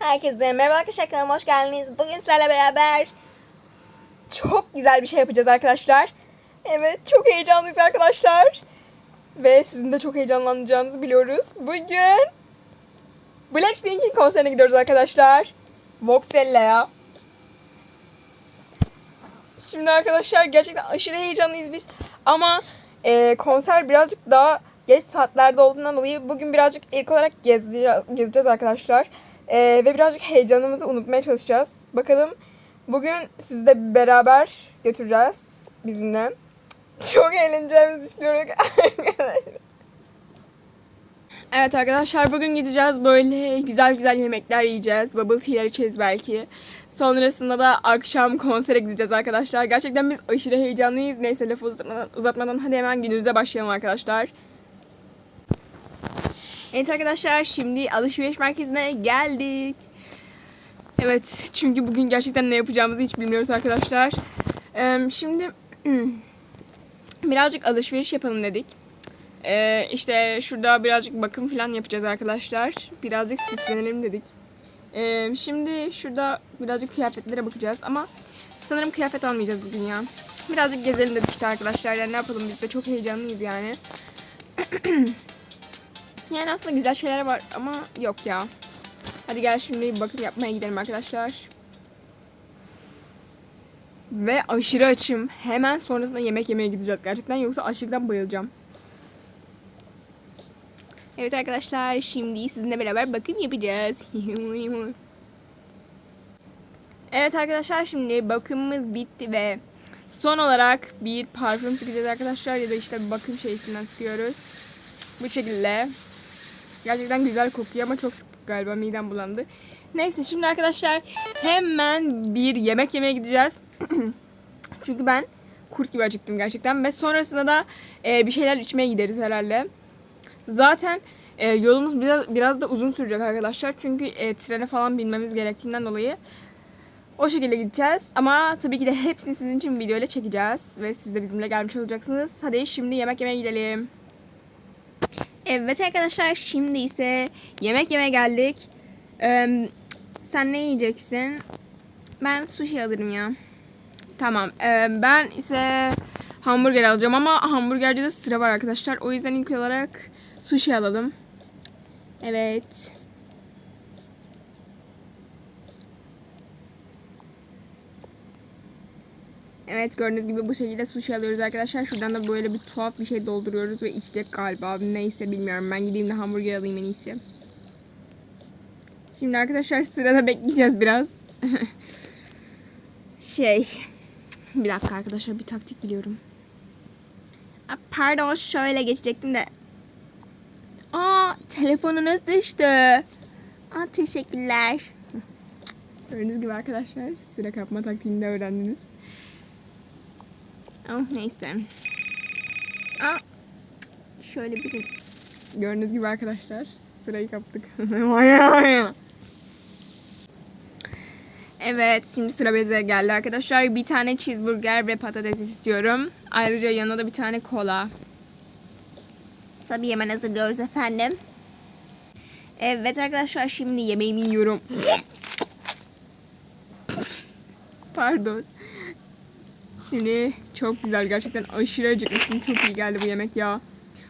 Herkese merhaba arkadaşlar kanalıma hoş geldiniz. Bugün sizlerle beraber çok güzel bir şey yapacağız arkadaşlar. Evet çok heyecanlıyız arkadaşlar. Ve sizin de çok heyecanlanacağınızı biliyoruz. Bugün Blackpink'in konserine gidiyoruz arkadaşlar. Voxella'ya. Şimdi arkadaşlar gerçekten aşırı heyecanlıyız biz. Ama e, konser birazcık daha geç saatlerde olduğundan dolayı bugün birazcık ilk olarak gezeceğiz, gezeceğiz arkadaşlar. E, ve birazcık heyecanımızı unutmaya çalışacağız. Bakalım bugün sizi de beraber götüreceğiz bizimle. Çok eğleneceğimizi düşünüyorum arkadaşlar. Evet arkadaşlar bugün gideceğiz böyle güzel güzel yemekler yiyeceğiz. Bubble tea'ler içeceğiz belki. Sonrasında da akşam konsere gideceğiz arkadaşlar. Gerçekten biz aşırı heyecanlıyız. Neyse lafı uzatmadan, uzatmadan hadi hemen günümüze başlayalım arkadaşlar. Evet arkadaşlar şimdi alışveriş merkezine geldik. Evet çünkü bugün gerçekten ne yapacağımızı hiç bilmiyoruz arkadaşlar. Ee, şimdi birazcık alışveriş yapalım dedik. Ee, işte şurada birazcık bakım falan yapacağız arkadaşlar. Birazcık süslenelim dedik. Ee, şimdi şurada birazcık kıyafetlere bakacağız ama sanırım kıyafet almayacağız bugün ya. Birazcık gezelim dedik işte arkadaşlar. Yani ne yapalım biz de çok heyecanlıyız yani. yani aslında güzel şeyler var ama yok ya. Hadi gel şimdi bakım yapmaya gidelim arkadaşlar. Ve aşırı açım. Hemen sonrasında yemek yemeye gideceğiz gerçekten yoksa açlıktan bayılacağım. Evet arkadaşlar şimdi sizinle beraber bakım yapacağız. evet arkadaşlar şimdi bakımımız bitti ve son olarak bir parfüm sıkacağız arkadaşlar ya da işte bir bakım şeysinden sıkıyoruz. Bu şekilde. Gerçekten güzel kokuyor ama çok galiba midem bulandı. Neyse şimdi arkadaşlar hemen bir yemek yemeye gideceğiz. Çünkü ben kurt gibi acıktım gerçekten ve sonrasında da e, bir şeyler içmeye gideriz herhalde. Zaten e, yolumuz biraz, biraz da uzun sürecek arkadaşlar. Çünkü e, trene falan binmemiz gerektiğinden dolayı o şekilde gideceğiz. Ama tabii ki de hepsini sizin için videoyla çekeceğiz. Ve siz de bizimle gelmiş olacaksınız. Hadi şimdi yemek yemeye gidelim. Evet arkadaşlar şimdi ise yemek yemeye geldik. Ee, sen ne yiyeceksin? Ben sushi alırım ya. Tamam. ee, ben ise hamburger alacağım ama hamburgercide sıra var arkadaşlar. O yüzden ilk olarak sushi alalım. Evet. Evet gördüğünüz gibi bu şekilde sushi alıyoruz arkadaşlar. Şuradan da böyle bir tuhaf bir şey dolduruyoruz ve içecek galiba. Neyse bilmiyorum. Ben gideyim de hamburger alayım en iyisi. Şimdi arkadaşlar sırada bekleyeceğiz biraz. şey. Bir dakika arkadaşlar bir taktik biliyorum. Aa, Pardon şöyle geçecektim de. Aa telefonunuz düştü. Aa teşekkürler. Gördüğünüz gibi arkadaşlar sıra kapma taktiğini de öğrendiniz. Oh neyse. Aa, şöyle bir Gördüğünüz gibi arkadaşlar sırayı kaptık. evet şimdi sıra bize geldi arkadaşlar. Bir tane cheeseburger ve patates istiyorum. Ayrıca yanına da bir tane kola. Tabii hemen hazırlıyoruz efendim. Evet arkadaşlar şimdi yemeğimi yiyorum. Pardon. Şimdi çok güzel gerçekten aşırı acıkmışım. Çok iyi geldi bu yemek ya.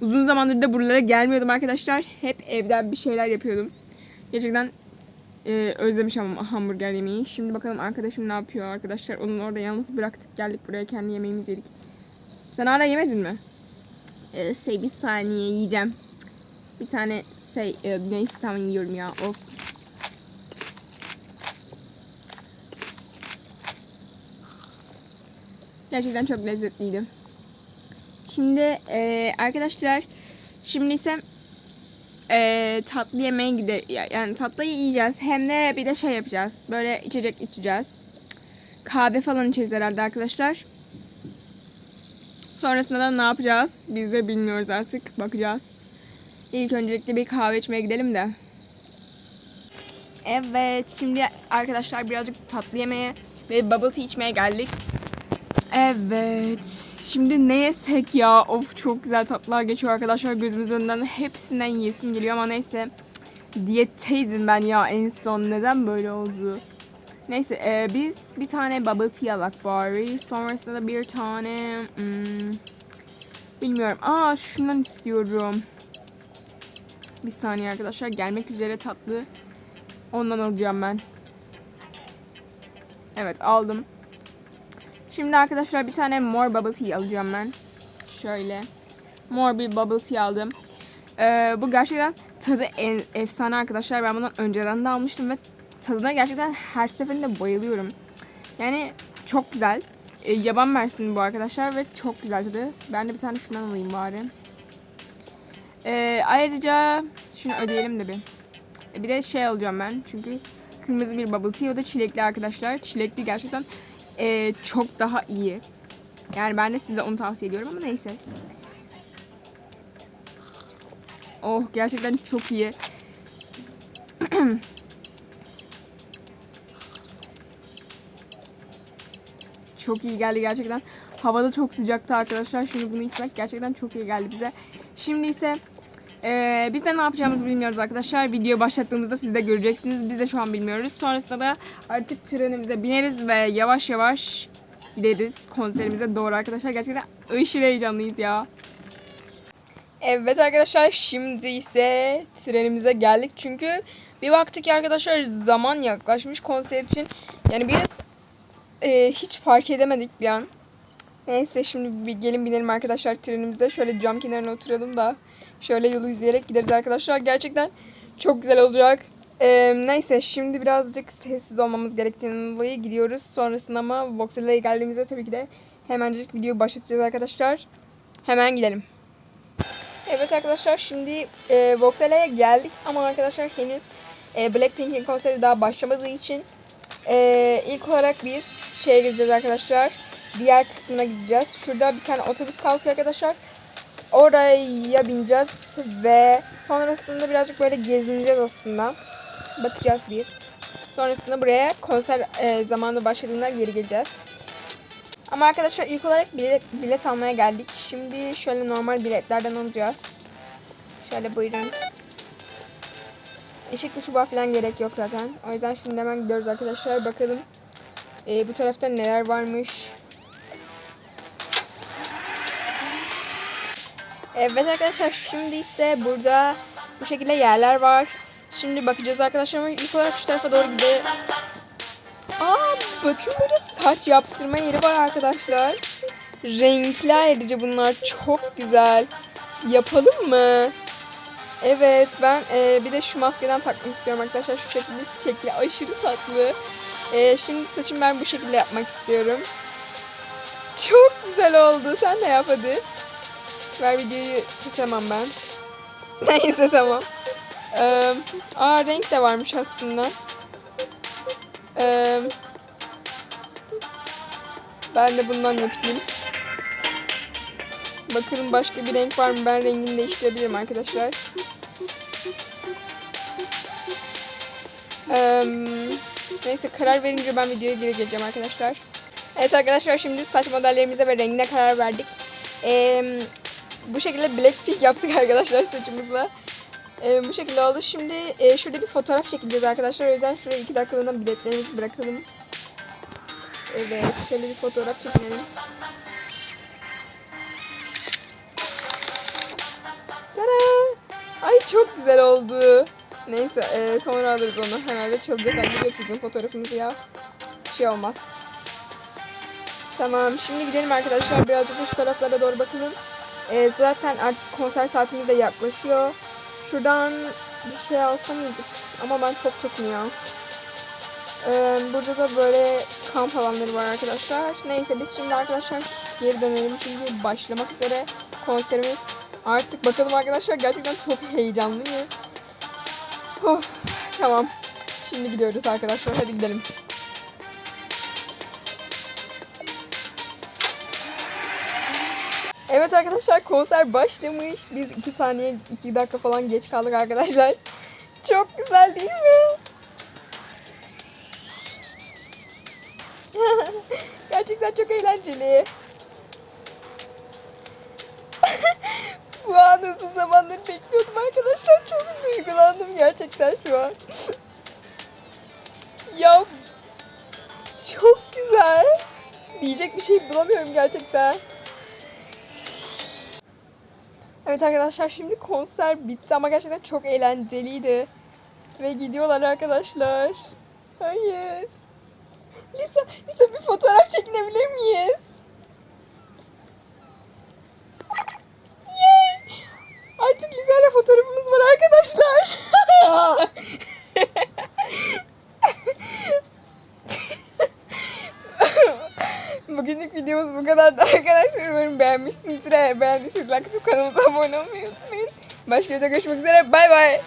Uzun zamandır da buralara gelmiyordum arkadaşlar. Hep evden bir şeyler yapıyordum. Gerçekten e, özlemişim ama hamburger yemeği. Şimdi bakalım arkadaşım ne yapıyor arkadaşlar. Onun orada yalnız bıraktık geldik buraya kendi yemeğimizi yedik. Sen hala yemedin mi? Ee, şey bir saniye yiyeceğim. Bir tane şey e, neyse tamam yiyorum ya of. Gerçekten çok lezzetliydi. Şimdi e, arkadaşlar şimdi ise e, tatlı yemeğe gider yani tatlıyı yiyeceğiz. Hem de bir de şey yapacağız. Böyle içecek içeceğiz. Kahve falan içeriz herhalde arkadaşlar. Sonrasında da ne yapacağız? Biz de bilmiyoruz artık. Bakacağız. İlk öncelikle bir kahve içmeye gidelim de. Evet şimdi arkadaşlar birazcık tatlı yemeye ve bubble tea içmeye geldik Evet. Şimdi ne yesek ya? Of çok güzel tatlılar geçiyor arkadaşlar gözümüz önünden. Hepsinden yiyesim geliyor ama neyse. Diyetteydim ben ya en son. Neden böyle oldu? Neyse e, biz bir tane bubble tea alak bari. Sonrasında da bir tane... hmm, bilmiyorum. Aa şundan istiyorum. Bir saniye arkadaşlar. Gelmek üzere tatlı. Ondan alacağım ben. Evet aldım. Şimdi arkadaşlar bir tane mor bubble tea alacağım ben. Şöyle. Mor bir bubble tea aldım. Ee, bu gerçekten tadı en, efsane arkadaşlar. Ben bundan önceden de almıştım ve tadına gerçekten her seferinde bayılıyorum. Yani çok güzel. Ee, yaban mersini bu arkadaşlar ve çok güzel tadı. Ben de bir tane şundan alayım bari. Ee, ayrıca şunu ödeyelim de bir. E, Bir de şey alacağım ben çünkü kırmızı bir bubble tea o da çilekli arkadaşlar. Çilekli gerçekten e, çok daha iyi. Yani ben de size onu tavsiye ediyorum ama neyse. Oh gerçekten çok iyi. çok iyi geldi gerçekten. Havada çok sıcaktı arkadaşlar. Şimdi bunu içmek gerçekten çok iyi geldi bize. Şimdi ise ee, biz de ne yapacağımızı bilmiyoruz arkadaşlar. Video başlattığımızda siz de göreceksiniz. Biz de şu an bilmiyoruz. Sonrasında da artık trenimize bineriz ve yavaş yavaş gideriz konserimize doğru arkadaşlar. Gerçekten aşırı heyecanlıyız ya. Evet arkadaşlar şimdi ise trenimize geldik. Çünkü bir baktık ki arkadaşlar zaman yaklaşmış konser için. Yani biz e, hiç fark edemedik bir an. Neyse şimdi bir gelin binelim arkadaşlar trenimize. Şöyle cam kenarına oturalım da şöyle yolu izleyerek gideriz arkadaşlar. Gerçekten çok güzel olacak. Ee, neyse şimdi birazcık sessiz olmamız gerektiğinden dolayı gidiyoruz. Sonrasında ama Voxel'e geldiğimizde tabii ki de hemencik video başlatacağız arkadaşlar. Hemen gidelim. Evet arkadaşlar şimdi e, Voxel'e geldik ama arkadaşlar henüz e, Blackpink'in konseri daha başlamadığı için e, ilk olarak biz şeye gideceğiz arkadaşlar. Diğer kısmına gideceğiz. Şurada bir tane otobüs kalkıyor arkadaşlar. Oraya bineceğiz ve sonrasında birazcık böyle gezineceğiz aslında. Bakacağız bir. Sonrasında buraya konser e, zamanı başladığında geri geleceğiz. Ama arkadaşlar ilk olarak bilet, bilet almaya geldik. Şimdi şöyle normal biletlerden alacağız. Şöyle buyurun. Işıklı çubuğa falan gerek yok zaten. O yüzden şimdi hemen gidiyoruz arkadaşlar. Bakalım e, bu tarafta neler varmış. Evet arkadaşlar şimdi ise burada bu şekilde yerler var. Şimdi bakacağız arkadaşlar ama ilk olarak şu tarafa doğru gidelim. Aa bakın burada saç yaptırma yeri var arkadaşlar. Renkli ayrıca bunlar çok güzel. Yapalım mı? Evet ben e, bir de şu maskeden takmak istiyorum arkadaşlar. Şu şekilde çiçekli aşırı tatlı. E, şimdi saçımı ben bu şekilde yapmak istiyorum. Çok güzel oldu. Sen de yap hadi. Ver videoyu tutamam ben. Neyse tamam. Ee, aa renk de varmış aslında. Ee, ben de bundan yapayım. Bakalım başka bir renk var mı? Ben rengini değiştirebilirim arkadaşlar. Ee, neyse karar verince ben videoya geri geleceğim arkadaşlar. Evet arkadaşlar şimdi saç modellerimize ve rengine karar verdik. Ee, bu şekilde Blackpink yaptık arkadaşlar saçımızla. Ee, bu şekilde oldu. Şimdi e, şurada bir fotoğraf çekeceğiz arkadaşlar. O yüzden şuraya iki dakikalığına biletlerimizi bırakalım. Evet. Şöyle bir fotoğraf çekelim. Tada! Ay çok güzel oldu. Neyse e, sonra alırız onu. Herhalde çalacak halde yok bizim fotoğrafımızı ya. Bir şey olmaz. Tamam şimdi gidelim arkadaşlar. Birazcık şu taraflara doğru bakalım. E, zaten artık konser saatimiz de yaklaşıyor. Şuradan bir şey alsam mıydık? Ama ben çok tokum. E, burada da böyle kamp alanları var arkadaşlar. Neyse biz şimdi arkadaşlar geri dönelim. Çünkü başlamak üzere konserimiz. Artık bakalım arkadaşlar gerçekten çok heyecanlıyız. Of tamam. Şimdi gidiyoruz arkadaşlar. Hadi gidelim. Evet arkadaşlar konser başlamış. Biz 2 saniye 2 dakika falan geç kaldık arkadaşlar. Çok güzel değil mi? Gerçekten çok eğlenceli. Bu anı uzun zamandır bekliyordum arkadaşlar. Çok duygulandım gerçekten şu an. ya çok güzel. Diyecek bir şey bulamıyorum gerçekten. Evet arkadaşlar şimdi konser bitti ama gerçekten çok eğlenceliydi. Ve gidiyorlar arkadaşlar. Hayır. Lisa, Lisa bir fotoğraf çekinebilir miyiz? Eğer beğendiyseniz kanalımıza abone olmayı unutmayın. Başka videoda görüşmek üzere. Bay bay.